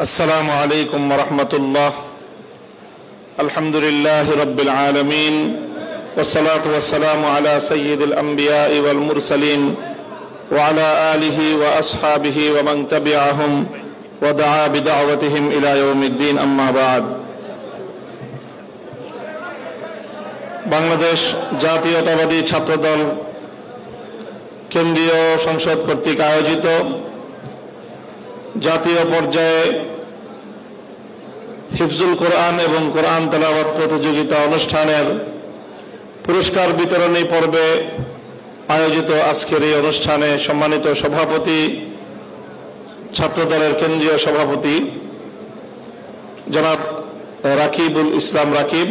السلام عليكم ورحمة الله الحمد لله رب العالمين والصلاة والسلام على سيد الأنبياء والمرسلين وعلى آله وأصحابه ومن تبعهم ودعا بدعوتهم إلى يوم الدين أما بعد বাংলাদেশ জাতীয়তাবাদী ছাত্রদল কেন্দ্রীয় সংসদ কর্তৃক আয়োজিত জাতীয় পর্যায়ে হিফজুল কোরআন এবং কোরআন তেলাওয়াত প্রতিযোগিতা অনুষ্ঠানের পুরস্কার বিতরণী পর্বে আয়োজিত আজকের এই অনুষ্ঠানে সম্মানিত সভাপতি, ছাত্রদলের কেন্দ্রীয় সভাপতি, জনাব রাকিবুল ইসলাম রাকিব।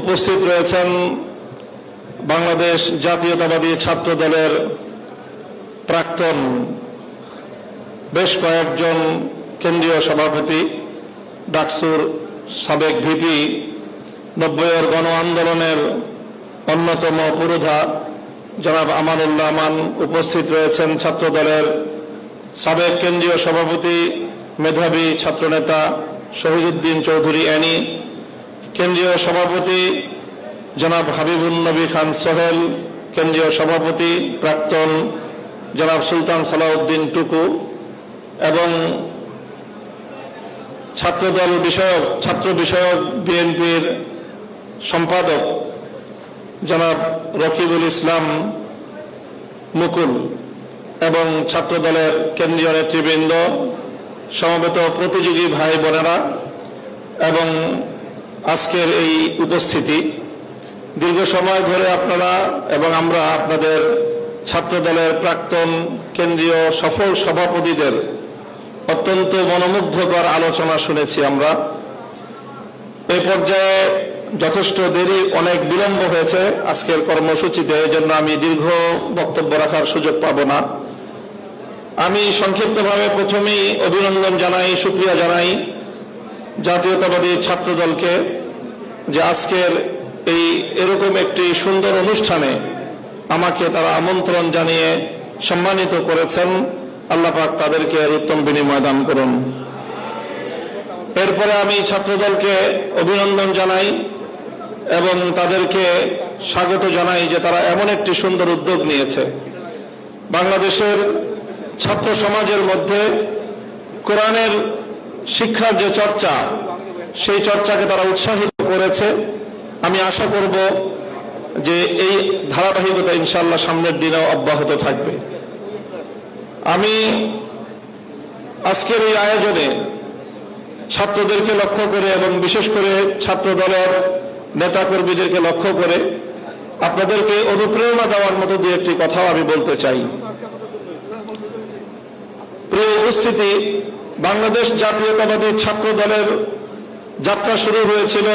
উপস্থিত রয়েছেন বাংলাদেশ জাতীয়তাবাদী ছাত্র দলের প্রাক্তন বেশ কয়েকজন কেন্দ্রীয় সভাপতি ডাকসুর সাবেক ভিপি, নব্বইয়ের গণ আন্দোলনের অন্যতম পুরোধা জনাব আমানুল্লাহ মান উপস্থিত রয়েছেন ছাত্র দলের সাবেক কেন্দ্রীয় সভাপতি, মেধাবী ছাত্রনেতা শহীদুদ্দিন চৌধুরী অ্যানি, কেন্দ্রীয় সভাপতি জনাব হাবিবুল নবী খান সোহেল, কেন্দ্রীয় সভাপতি প্রাক্তন জনাব সুলতান সালাউদ্দিন টুকু এবং ছাত্রদল বিষয়ক, ছাত্র বিষয়ক বিএনপির সম্পাদক জনাব রকিবুল ইসলাম মুকুল এবং ছাত্রদলের কেন্দ্রীয় নেতৃবৃন্দ, সমবেত প্রতিযোগী ভাই বোনেরা এবং আজকের এই উপস্থিতি। দীর্ঘ সময় ধরে আপনারা এবং আমরা আপনাদের ছাত্রদলের প্রাক্তন কেন্দ্রীয় সফল সভাপতিদের অত্যন্ত মনোমুগ্ধকর আলোচনা শুনেছি আমরা। এ পর্যায়ে যথেষ্ট দেরি, অনেক বিলম্ব হয়েছে আজকের কর্মসূচিতে এই জন্য আমি দীর্ঘ বক্তব্য রাখার সুযোগ পাব না। আমি সংক্ষিপ্তভাবে প্রথমেই অভিনন্দন জানাই, সুক্রিয়া জানাই জাতীয়তাবাদী ছাত্র দলকে যে আজকের এই এরকম একটি সুন্দর অনুষ্ঠানে আমাকে তারা আমন্ত্রণ জানিয়ে সম্মানিত করেছেন। আল্লাহ পাক তাদেরকে এর উত্তম বিনিময় দান করুন। এরপরে আমি ছাত্রদলকে অভিনন্দন জানাই এবং তাদেরকে স্বাগত জানাই যে তারা এমন একটি সুন্দর উদ্যোগ নিয়েছে। বাংলাদেশের ছাত্র সমাজের মধ্যে কোরআনের শিক্ষার যে চর্চা, সেই চর্চাকে তারা উৎসাহিত করেছে। আমি আশা করব যে এই ধারাবাহিকতা ইনশাল্লাহ সামনের দিনেও অব্যাহত থাকবে। আমি আজকের এই আয়োজনে ছাত্রদেরকে লক্ষ্য করে এবং বিশেষ করে ছাত্র দলের নেতাকর্মীদেরকে লক্ষ্য করে আপনাদেরকে অনুপ্রেরণা দেওয়ার মতো দু একটি কথাও আমি বলতে চাই। প্রিয় উপস্থিতি, বাংলাদেশ জাতীয়তাবাদী ছাত্র দলের যাত্রা শুরু হয়েছিল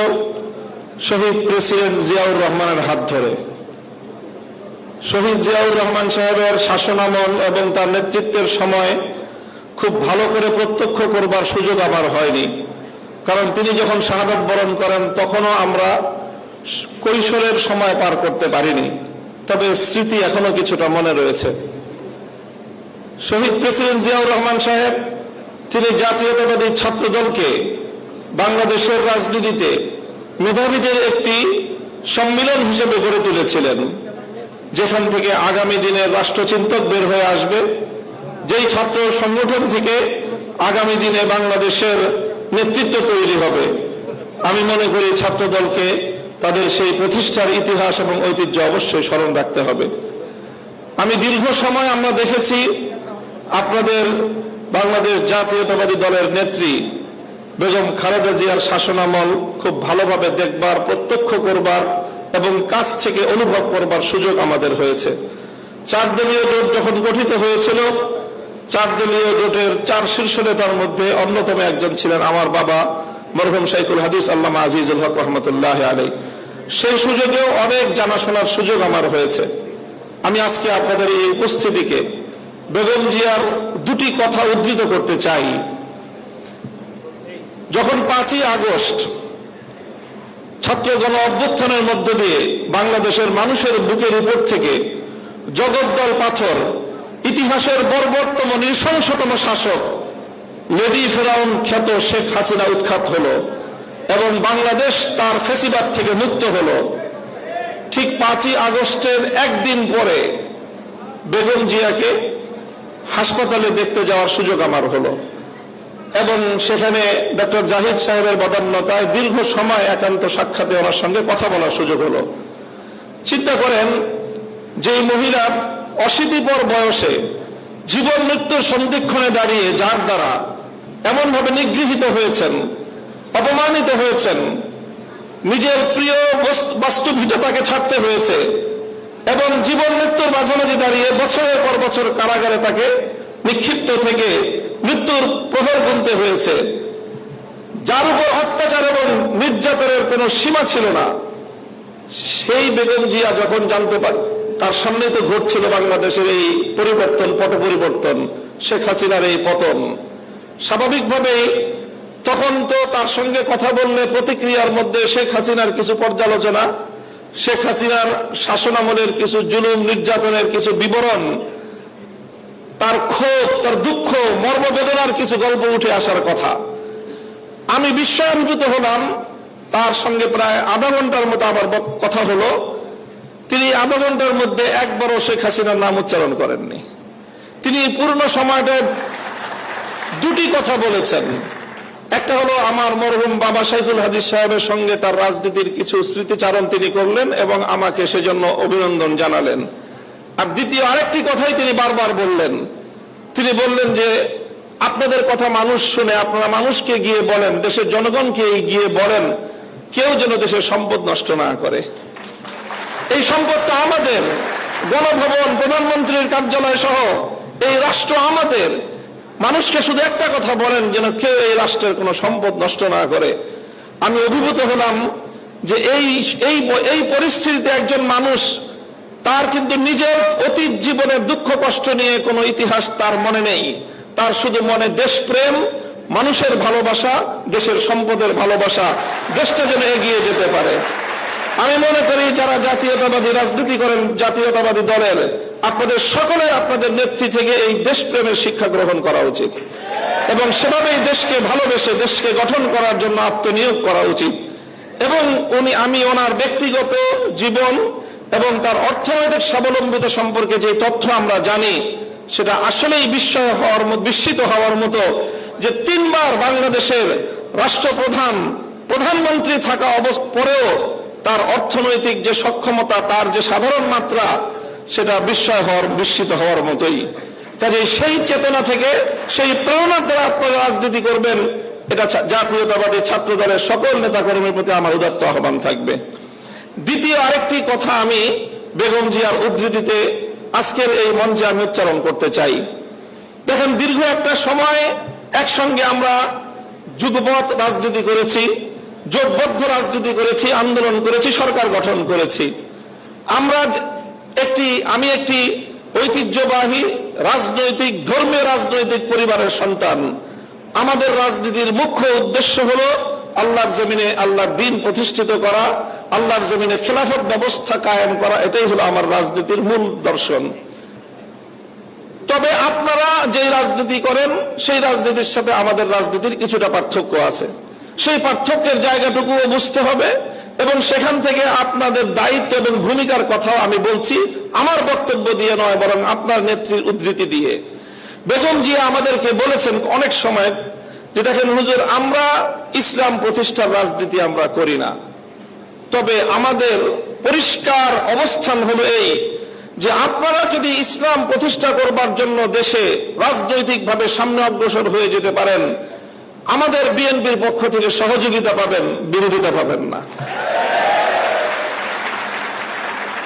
শহীদ প্রেসিডেন্ট জিয়াউর রহমানের হাত ধরে। শহীদ জিয়াউর রহমান সাহেবের শাসনামল এবং তার নেতৃত্বের সময় খুব ভালো করে প্রত্যক্ষ করবার সুযোগ আমার হয়নি। কারণ তিনি যখন শাহাদত বরণ করেন, তখনও আমরা কৈশোরের সময় পার করতে পারিনি। তবে স্মৃতি এখনও কিছুটা মনে রয়েছে। শহীদ প্রেসিডেন্ট জিয়াউর রহমান সাহেব, তিনি জাতীয়তাবাদী ছাত্র দলকে বাংলাদেশের রাজনীতিতে মেধাবীদের একটি সম্মিলন হিসেবে গড়ে তুলেছিলেন। যেখান থেকে আগামী দিনের রাষ্ট্রচিন্তক বের হয়ে আসবে, যেই ছাত্র সংগঠন থেকে আগামী দিনে বাংলাদেশের নেতৃত্ব তৈরি হবে, আমি মনে করি ছাত্র দলকে তাদের সেই প্রতিষ্ঠার ইতিহাস এবং ঐতিহ্য অবশ্যই স্মরণ রাখতে হবে। আমি দীর্ঘ সময় আমরা দেখেছি আপনাদের বাংলাদেশ জাতীয়তাবাদী দলের নেত্রী বেগম খালেদা জিয়ার শাসনামল খুব ভালোভাবে দেখবার, প্রত্যক্ষ করবার এবং কাছ থেকে অনুভব করবার সুযোগ আমাদের হয়েছে। চার দলীয় জোট যখন গঠিত হয়েছিল চার দলীয় জোটের চার শীর্ষ নেতার মধ্যে অন্যতম একজন ছিলেন আমার বাবা মরহুম শাইকুল হাদিস আল্লামা আজিজুল হক রহমতুল্লাহ আলী সেই সুযোগেও অনেক জানাশোনার সুযোগ আমার হয়েছে। আমি আজকে আপনাদের এই উপস্থিতিকে বেগম জিয়ার দুটি কথা উদ্ধৃত করতে চাই। যখন পাঁচই আগস্ট ছাত্র গণ অভ্যুত্থানের মধ্য দিয়ে বাংলাদেশের মানুষের বুকের উপর থেকে জগদ্দল পাথর, ইতিহাসের বর্বরতম নৃশংসতম শাসক লেডি ফেরাউন খ্যাত শেখ হাসিনা উৎখাত হল এবং বাংলাদেশ তার ফেসিবাদ থেকে মুক্ত হল। ঠিক পাঁচই আগস্টের একদিন পরে বেগম জিয়াকে হাসপাতালে দেখতে যাওয়ার সুযোগ আমার হলো। এবং সেখানে ডক্টর জাহিদ সাহেবের বদান্যতায় দীর্ঘ সময় একান্ত সাক্ষাতে ওনার সঙ্গে কথা বলার সুযোগ হলো। চিন্তা করেন যে মহিলা অশীতিপর বয়সে জীবন মৃত্যুর সন্ধিক্ষণে দাঁড়িয়ে যার দ্বারা এমনভাবে নিগৃহীত হয়েছেন, অপমানিত হয়েছেন, নিজের প্রিয় বস্তু- বাস্তুভিটতাকে ছাড়তে হয়েছে এবং জীবন মৃত্যুর মাঝামাঝি দাঁড়িয়ে বছরের পর বছর কারাগারে তাকে নিক্ষিপ্ত থেকে মৃত্যুর প্রহর গুনতে হয়েছে। যার উপর অত্যাচার এবং নির্যাতনের কোনো সীমা ছিল না। সেই বেগম জিয়া যখন জানতে পার তার সামনে তো ঘটছিল বাংলাদেশের এই পরিবর্তন, পট পরিবর্তন, শেখ হাসিনার এই পতন। স্বাভাবিকভাবেই তখন তো তার সঙ্গে কথা বললে প্রতিক্রিয়ার মধ্যে শেখ হাসিনার কিছু পর্যালোচনা, শেখ হাসিনার শাসনামলের কিছু জুলুম, নির্যাতনের কিছু বিবরণ তার ক্ষোভ, তার দুঃখ, মর্মবেদনার কিছু গল্প উঠে আসার কথা। আমি বিস্ময়ান্বিত হলাম, তার সঙ্গে প্রায় আধা ঘণ্টার মতো আমার কথা হলো। তিনি আধা ঘণ্টার মধ্যে একবারও শেখ হাসিনার নাম উচ্চারণ করেননি। তিনি পূর্ণ সময়টা দুটি কথা বলেছেন। একটা হলো, আমার মরহুম বাবা শাইখুল হাদিস সাহেবের সঙ্গে তার রাজনীতির কিছু স্মৃতিচারণ তিনি করলেন এবং আমাকে সেজন্য অভিনন্দন জানালেন। আর দ্বিতীয় আরেকটি কথাই তিনি বারবার বললেন। তিনি বললেন যে, আপনাদের কথা মানুষ শুনে, আপনারা মানুষকে গিয়ে বলেন, দেশের জনগণকে গিয়ে বলেন, কেউ যেন দেশের সম্পদ নষ্ট না করে। এই সম্পদটা আমাদের, গণভবন, প্রধানমন্ত্রীর কার্যালয় সহ এই রাষ্ট্র আমাদের। মানুষকে শুধু একটা কথা বলেন, যেন কেউ এই রাষ্ট্রের কোনো সম্পদ নষ্ট না করে। আমি অভিভূত হলাম যে এই এই পরিস্থিতিতে একজন মানুষ তার কিন্তু নিজের অতীত জীবনের দুঃখ, কষ্ট নিয়ে কোনো ইতিহাস তার মনে নেই। তার শুধু মনে দেশপ্রেম, মানুষের ভালোবাসা, দেশের সম্পদের ভালোবাসা, দেশটা যেন এগিয়ে যেতে পারে। আমি মনে করি যারা জাতীয়তাবাদী রাজনীতি করেন, জাতীয়তাবাদী দলের, আপনাদের সকলে আপনাদের নেত্রী থেকে এই দেশপ্রেমের শিক্ষা গ্রহণ করা উচিত। এবং সেভাবেই দেশকে ভালোবেসে দেশকে গঠন করার জন্য আত্মনিয়োগ করা উচিত। এবং উনি, আমি, ওনার ব্যক্তিগত জীবন এবং তার অর্থনৈতিক স্বাবলম্বিত সম্পর্কে যে তথ্য আমরা জানি, সেটা আসলেই বিস্ময় হওয়ার মতো, বিস্মিত হওয়ার মতো যে তিনবার বাংলাদেশের রাষ্ট্রপ্রধান, প্রধানমন্ত্রী থাকা পরেও তার অর্থনৈতিক যে সক্ষমতা, তার যে সাধারণ মাত্রা, সেটা বিস্ময় হওয়ার, বিস্মিত হওয়ার মতোই। কাজে সেই চেতনা থেকে, সেই প্রেরণার দ্বারা আপনারা রাজনীতি করবেন, এটা জাতীয়তাবাদী ছাত্র দলের সকল নেতাকর্মীর প্রতি আমার উদাত্ত আহ্বান থাকবে। দ্বিতীয় আরেকটি কথা আমি বেগম জিয়ার উদ্ধৃতিতে আজকের এই মঞ্চে আমি উচ্চারণ করতে চাই। দেখেন, দীর্ঘ একটা সময় একসঙ্গে আমরা যুগপথ রাজনীতি করেছি, জোটবদ্ধ রাজনীতি করেছি, আন্দোলন করেছি, সরকার গঠন করেছি। আমরা একটি, আমি একটি ঐতিহ্যবাহী রাজনৈতিক, ধর্মীয় রাজনৈতিক পরিবারের সন্তান। আমাদের রাজনীতির মুখ্য উদ্দেশ্য হল আল্লাহর জমিনে আল্লাহর দিন প্রতিষ্ঠিত করা আল্লাহর জমিনে খেলাফত ব্যবস্থা কায়েম করা, এটাই হলো আমার রাজনীতির মূল দর্শন। তবে আপনারা যে রাজনীতি করেন, সেই রাজনীতির সাথে আমাদের রাজনীতির কিছুটা পার্থক্য আছে। সেই পার্থক্যের জায়গাটুকুও বুঝতে হবে, এবং সেখান থেকে আপনাদের দায়িত্ব এবং ভূমিকার কথাও আমি বলছি, আমার বক্তব্য দিয়ে নয়, বরং আপনার নেত্রীর উদ্ধৃতি দিয়ে। বেগম জিয়া আমাদেরকে বলেছেন অনেক সময়, যে দেখেন হুজুর, আমরা ইসলাম প্রতিষ্ঠার রাজনীতি আমরা করি না। তবে আমাদের পরিষ্কার অবস্থান হলো এই যে আপনারা যদি ইসলাম প্রতিষ্ঠা করবার জন্য দেশে রাজনৈতিকভাবে সামনে অগ্রসর হয়ে যেতে পারেন, আমাদের বিএনপির পক্ষ থেকে সহযোগিতা পাবেন, বিরোধিতা পাবেন না।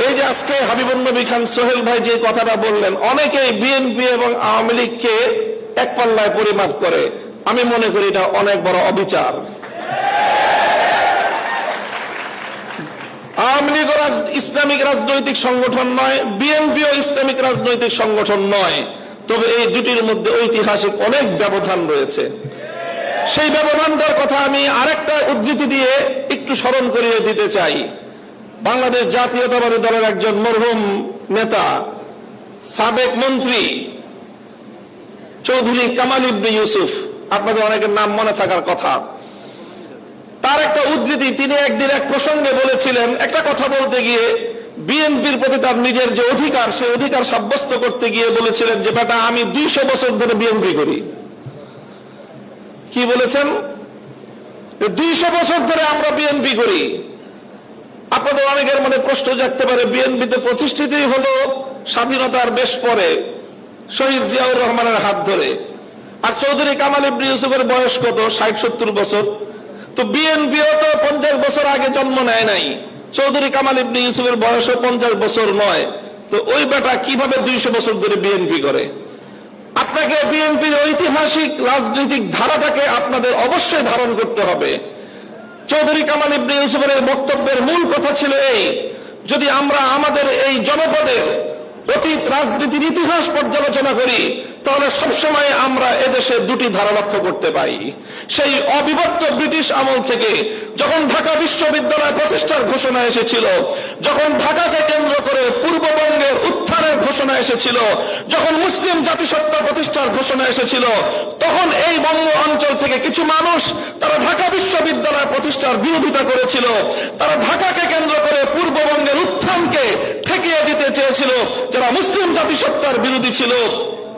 এই যে আজকে হাবিবুল নবী খান, সোহেল ভাই যে কথাটা বললেন, অনেকেই বিএনপি এবং আওয়ামী লীগকে এক পাল্লায় পরিমাপ করে। আমি মনে করি এটা অনেক বড় অবিচার। আওয়ামী লীগ ইসলামিক রাজনৈতিক সংগঠন নয় বিএনপিও ইসলামিক রাজনৈতিক সংগঠন নয়। তবে এই দুটির মধ্যে ঐতিহাসিক অনেক ব্যবধান রয়েছে। সেই ব্যবধানটার কথা আমি আরেকটা উদ্ধৃতি দিয়ে একটু স্মরণ করিয়ে দিতে চাই। বাংলাদেশ জাতীয়তাবাদী দলের একজন মরহুম নেতা, সাবেক মন্ত্রী চৌধুরী কামাল ইবনে ইউসুফ। আপনাদের অনেকের নাম মনে থাকার কথা। তার একটা উদ্ধৃতি, তিনি একদিন এক প্রসঙ্গে বলেছিলেন, একটা কথা বলতে গিয়ে বিএনপির প্রতি তার নিজের যে অধিকার সেই অধিকার সাব্যস্ত করতে গিয়ে বলেছিলেন যে, বেটা, আমি দুইশো বছর ধরে বিএনপি করি। কি বলেছেন? দুইশো বছর ধরে আমরা বিএনপি করি। আপনাদের অনেকের মনে প্রশ্ন জাগতে পারে, বিএনপিতে প্রতিষ্ঠিতই হলো স্বাধীনতার বেশ পরে, শহীদ জিয়াউর রহমানের হাত ধরে। আর চৌধুরী কামাল ইবনে ইউসুফের বয়স কত? ষাট, সত্তর বছর। তো বিএনপিও তো পঞ্চাশ বছর আগে জন্ম নেয় নাই। চৌধুরী কামাল ইবনে ইউসুফের বয়সও পঞ্চাশ বছর নয়। তো ওই বেটা কীভাবে দুইশো বছর ধরে বিএনপি করে? আপনাকে বিএনপির ঐতিহাসিক, রাজনৈতিক ধারাটাকে আপনাদের অবশ্যই ধারণ করতে হবে। চৌধুরী কামাল ইবনে ইউসুফের এই বক্তব্যের মূল কথা ছিল এই, যদি আমরা আমাদের এই জনপদের অতীত রাজনীতির ইতিহাস পর্যালোচনা করি তাহলে সবসময় আমরা এদেশে দুটি ধারা লক্ষ্য করতে পারি। সেই অবিভক্ত ব্রিটিশ আমল থেকে যখন ঢাকা বিশ্ববিদ্যালয় প্রতিষ্ঠার ঘোষণা এসেছিল, যখন ঢাকাকে কেন্দ্র করে পূর্ববঙ্গের উত্থানের ঘোষণা এসেছিল, যখন মুসলিম জাতিসত্তা প্রতিষ্ঠার ঘোষণা এসেছিল, তখন এই বঙ্গ অঞ্চল থেকে কিছু মানুষ তারা ঢাকা বিশ্ববিদ্যালয় প্রতিষ্ঠার বিরোধিতা করেছিল। তারা ঢাকাকে কেন্দ্র করে পূর্ববঙ্গের উত্থানকে ঠেকিয়ে দিতে চেয়েছিল, যারা মুসলিম জাতিসত্তার বিরোধী ছিল।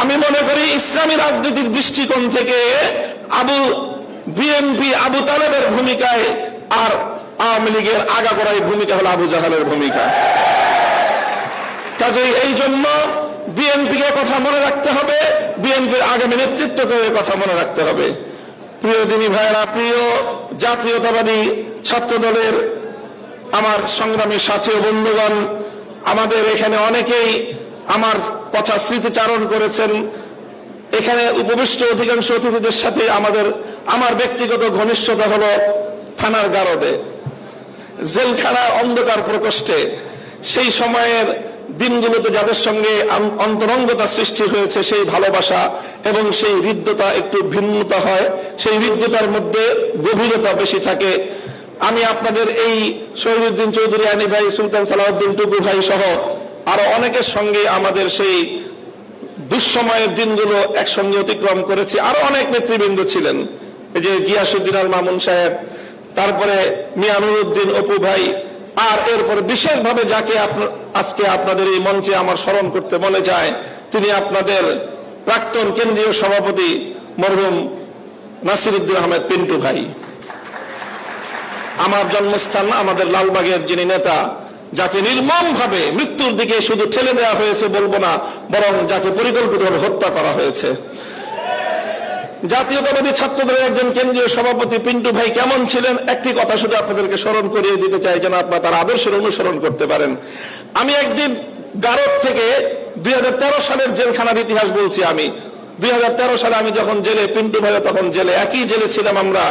আমি মনে করি ইসলামী রাজনীতির দৃষ্টিকোণ থেকে আবু বিএনপি আবু তালেবের ভূমিকায় আর আওয়ামী লীগের আগাগোড়াই ভূমিকা হলো আবু জাহালের ভূমিকা। কাজেই এই জন্য বিএনপিকে কথা মনে রাখতে হবে বিএনপির আগামী নেতৃত্বকে কথা মনে রাখতে হবে। প্রিয় দিনী ভাইয়েরা, প্রিয় জাতীয়তাবাদী ছাত্র দলের আমার সংগ্রামী সাথী বন্ধুগণ, আমাদের এখানে অনেকেই আমার কথা স্মৃতিচারণ করেছেন। এখানে উপবিষ্ট অধিকাংশ অতিথিদের সাথে আমাদের, আমার ব্যক্তিগত ঘনিষ্ঠতা হলো থানার গারদে। জেলখানা অন্ধকার প্রকোষ্ঠে। সেই সময়ের দিনগুলোতে যাদের সঙ্গে অন্তরঙ্গতা সৃষ্টি হয়েছে, সেই ভালোবাসা এবং সেই হৃদ্যতা একটু ভিন্নতা হয়। সেই হৃদ্যতার মধ্যে গভীরতা বেশি থাকে। আমি আপনাদের এই শহীদুদ্দিন চৌধুরী আনি ভাই সুলতান সালাউদ্দিন টুকু ভাই সহ আরও অনেকের সঙ্গে আমাদের সেই দুঃসময়ের দিনগুলো একসঙ্গে অতিক্রম করেছি। আরও অনেক নেতৃবৃন্দ ছিলেন। এই যে গিয়াসুদ্দিন আল মামুন সাহেব, তারপরে মিয়ানুরুদ্দিন অপু ভাই, আর এরপর বিশেষভাবে যাকে আজকে আপনাদের এই মঞ্চে আমার স্মরণ করতে মনে যায়, তিনি আপনাদের প্রাক্তন কেন্দ্রীয় সভাপতি মরহুম নাসিরুদ্দিন আহমেদ পিন্টু ভাই। আমার জন্মস্থান আমাদের লালবাগের যিনি নেতা যাকে নির্মম ভাবে মৃত্যুর দিকে শুধু ঠেলে দেওয়া হয়েছে বলব না, বরং যাকে পরিকল্পিতভাবে হত্যা করা হয়েছে। জাতীয়তাবাদী ছাত্রদের একজন কেন্দ্রীয় সভাপতি পিন্টু ভাই কেমন ছিলেন? একটি কথা শুধু আপনাদেরকে স্মরণ করিয়ে দিতে চাই, যেন আপনারা তার আদর্শের অনুসরণ করতে পারেন। আমি একদিন গারদ থেকে দুই হাজার তেরো সালের জেলখানার ইতিহাস বলছি আমি। দুই হাজার তেরো সালে আমি যখন জেলে, পিন্টু ভাই তখন জেলে। একই জেলে ছিলাম আমরা,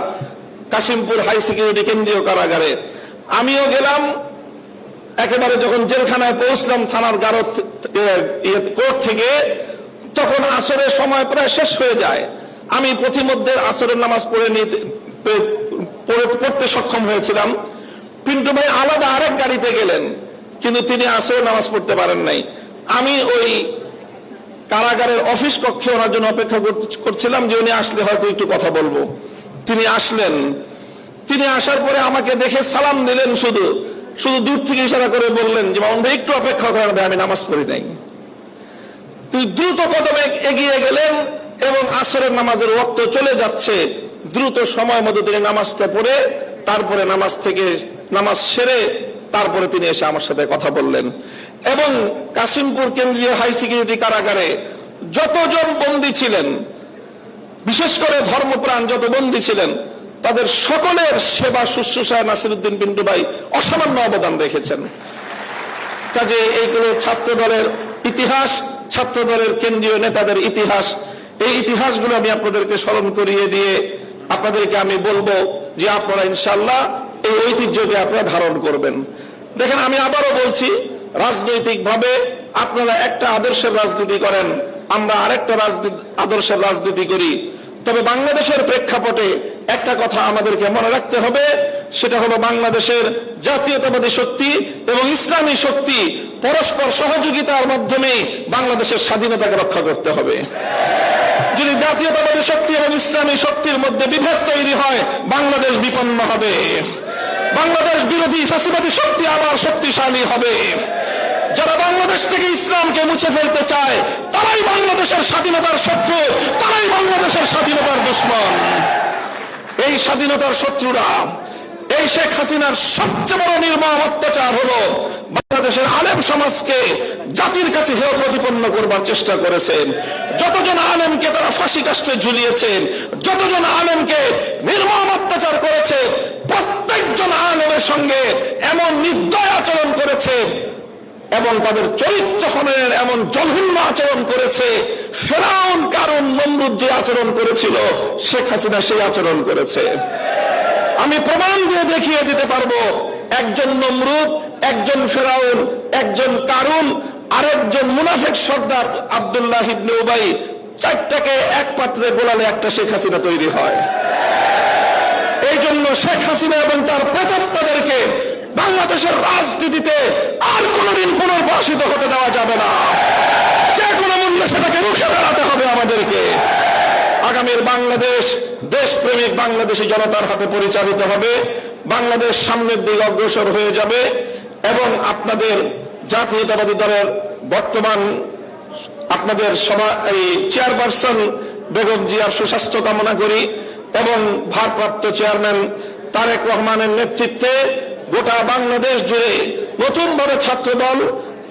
কাশিমপুর হাই সিকিউরিটি কেন্দ্রীয় কারাগারে। আমিও গেলাম একেবারে যখন জেলখানায় পৌঁছলাম, থানার গারদ কোর্ট থেকে, তখন আসরের সময় প্রায় শেষ হয়ে যায়। আমি প্রতিমধ্যে আসরের নামাজ পড়ে নিতে পড়তে সক্ষম হয়েছিলাম। পিন্টু ভাই আলাদা আরেক গাড়িতে গেলেন, কিন্তু তিনি আসরের নামাজ পড়তে পারেন নাই। আমি ওই কারাগারের অফিস কক্ষে ওনার জন্য অপেক্ষা করছিলাম যে উনি আসলে হয়তো একটু কথা বলব। তিনি আসলেন। তিনি আসার পরে আমাকে দেখে সালাম দিলেন শুধু। শুধু দূর থেকে ইশারা করে বললেন যে, মামুন ভাই, একটু অপেক্ষা করেন আমি নামাজ পড়ি নাই। তিনি দ্রুত কদমে এগিয়ে গেলেন এবং আসরের নামাজের ওক্ত চলে যাচ্ছে। দ্রুত সময় মতো তিনি নামাজটা পড়ে, তারপরে নামাজ থেকে নামাজ সেরে তারপরে তিনি এসে আমার সাথে কথা বললেন। এবং কাশিমপুর কেন্দ্রীয় হাই সিকিউরিটি কারাগারে যতজন বন্দী ছিলেন, বিশেষ করে ধর্মপ্রাণ যত বন্দী ছিলেন তাদের সকলের সেবা শুশ্রূষায় নাসিরুদ্দিন পিন্টু ভাই অসামান্য অবদান রেখেছেন। কাজে এইগুলো ছাত্র দলের ইতিহাস ছাত্র দলের কেন্দ্রীয় নেতাদের ইতিহাস, এই ইতিহাসগুলো আমি আপনাদেরকে স্মরণ করিয়ে দিয়ে আপনাদেরকে আমি বলব যে আপনারা ইনশাল্লাহ এই ঐতিহ্যকে আপনারা ধারণ করবেন। দেখেন, আমি আবারও বলছি, রাজনৈতিকভাবে আপনারা একটা আদর্শের রাজনীতি করেন, আমরা আরেকটা রাজনীতি আদর্শের রাজনীতি করি। তবে বাংলাদেশের প্রেক্ষাপটে একটা কথা আমাদেরকে মনে রাখতে হবে, সেটা হলো বাংলাদেশের জাতীয়তাবাদী শক্তি এবং ইসলামী শক্তি পরস্পর সহযোগিতার মাধ্যমে বাংলাদেশের স্বাধীনতাকে রক্ষা করতে হবে। যদি জাতীয়তাবাদী শক্তি এবং ইসলামী শক্তির মধ্যে বিভেদ তৈরি হয়, বাংলাদেশ বিপন্ন হবে। বাংলাদেশ বিরোধী ফ্যাসিবাদী শক্তি আবার শক্তিশালী হবে। যারা বাংলাদেশ থেকে ইসলামকে মুছে ফেলতে চায়, তারাই বাংলাদেশের স্বাধীনতার শত্রু, তারাই বাংলাদেশের স্বাধীনতার দুশ্মন। এই স্বাধীনতার শত্রুরা, এই শেখ হাসিনার সবচেয়ে বড় নির্মম অত্যাচার হলো বাংলাদেশের আলেম সমাজকে জাতির কাছে হেয় প্রতিপন্ন করবার চেষ্টা করেছেন। যতজন আলেমকে তারা ফাঁসি কাষ্টে ঝুলিয়েছেন, যতজন আলেমকে নির্মম অত্যাচার করেছে, প্রত্যেকজন আলেমের সঙ্গে এমন নির্দয় আচরণ করেছে এবং তাদের চরিত্র হনের এমন জঘন্য আচরণ করেছে। ফেরাউন কারণ নমরুদ যে আচরণ করেছিল, শেখ হাসিনা সেই আচরণ করেছে। আমি প্রমাণ দিয়ে দেখিয়ে দিতে পারব, একজন নমরুদ, একজন ফেরাউন, একজন কারুন, আরেকজন মুনাফেক সর্দার আবদুল্লাহ ইবনে উবাই, চারটাকে এক পাত্রে গোলালে একটা শেখ হাসিনা তৈরি হয়। এই জন্য শেখ হাসিনা এবং তার প্রেতাত্মাদেরকে বাংলাদেশের রাজনীতিতে আর কোনদিন পুনর্বাসিত হতে দেওয়া যাবে না। যে কোনো মূল্যে সেটাকে রুখে দাঁড়াতে হবে আমাদেরকে। আগামীর বাংলাদেশ, দেশপ্রেমিক বাংলাদেশী জনতার হাতে পরিচালিত হবে। বাংলাদেশ সামনের দিকে অগ্রসর হয়ে যাবে এবং আপনাদের জাতীয়তাবাদী দলের বর্তমান আপনাদের সভা, এই চেয়ারপারসন বেগম জিয়ার সুস্বাস্থ্য কামনা করি এবং ভারপ্রাপ্ত চেয়ারম্যান তারেক রহমানের নেতৃত্বে গোটা বাংলাদেশ জুড়ে নতুনভাবে ছাত্রদল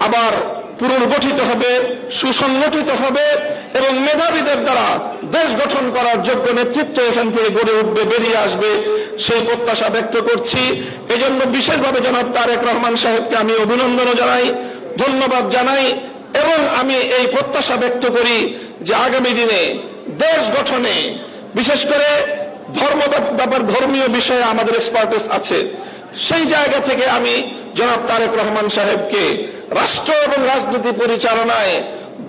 আবার পুনর্গঠিত হবে, সুসংগঠিত হবে এবং মেধাবীদের দ্বারা দেশ গঠন করার যোগ্য নেতৃত্ব এখান থেকে গড়ে উঠবে, বেরিয়ে আসবে সেই প্রত্যাশা ব্যক্ত করছি। এজন্য বিশেষভাবে জনাব তারেক রহমান সাহেবকে আমি অভিনন্দনও জানাই, ধন্যবাদ জানাই এবং আমি এই প্রত্যাশা ব্যক্ত করি যে আগামী দিনে দেশ গঠনে, বিশেষ করে ধর্ম ব্যাপার, ধর্মীয় বিষয়ে আমাদের এক্সপার্টিস আছে। সেই জায়গা থেকে আমি জনাব তারেক রহমান সাহেবকে রাষ্ট্র এবং রাজনীতি পরিচালনায়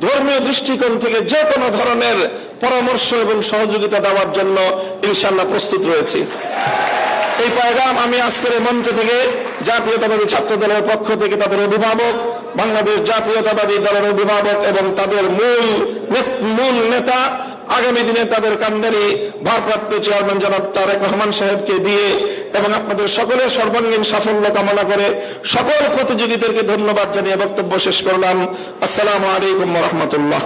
ধর্মীয় দৃষ্টিকোণ থেকে যে কোনো ধরনের পরামর্শ এবং সহযোগিতা দেওয়ার জন্য ইনশাল্লাহ প্রস্তুত রয়েছি। এই পয়গাম আমি আজকের মঞ্চ থেকে জাতীয়তাবাদী ছাত্র দলের পক্ষ থেকে তাদের অভিভাবক, বাংলাদেশ জাতীয়তাবাদী দলের অভিভাবক এবং তাদের মূল মূল নেতা আগামী দিনে তাদের কান্দারি ভারপ্রাপ্ত চেয়ারম্যান জনাব তারেক রহমান সাহেবকে দিয়ে এবং আপনাদের সকলের সর্বাঙ্গীন সাফল্য কামনা করে সকল প্রতিযোগীদেরকে ধন্যবাদ জানিয়ে বক্তব্য শেষ করলাম। আসসালাম আলাইকুম রহমতুল্লাহ।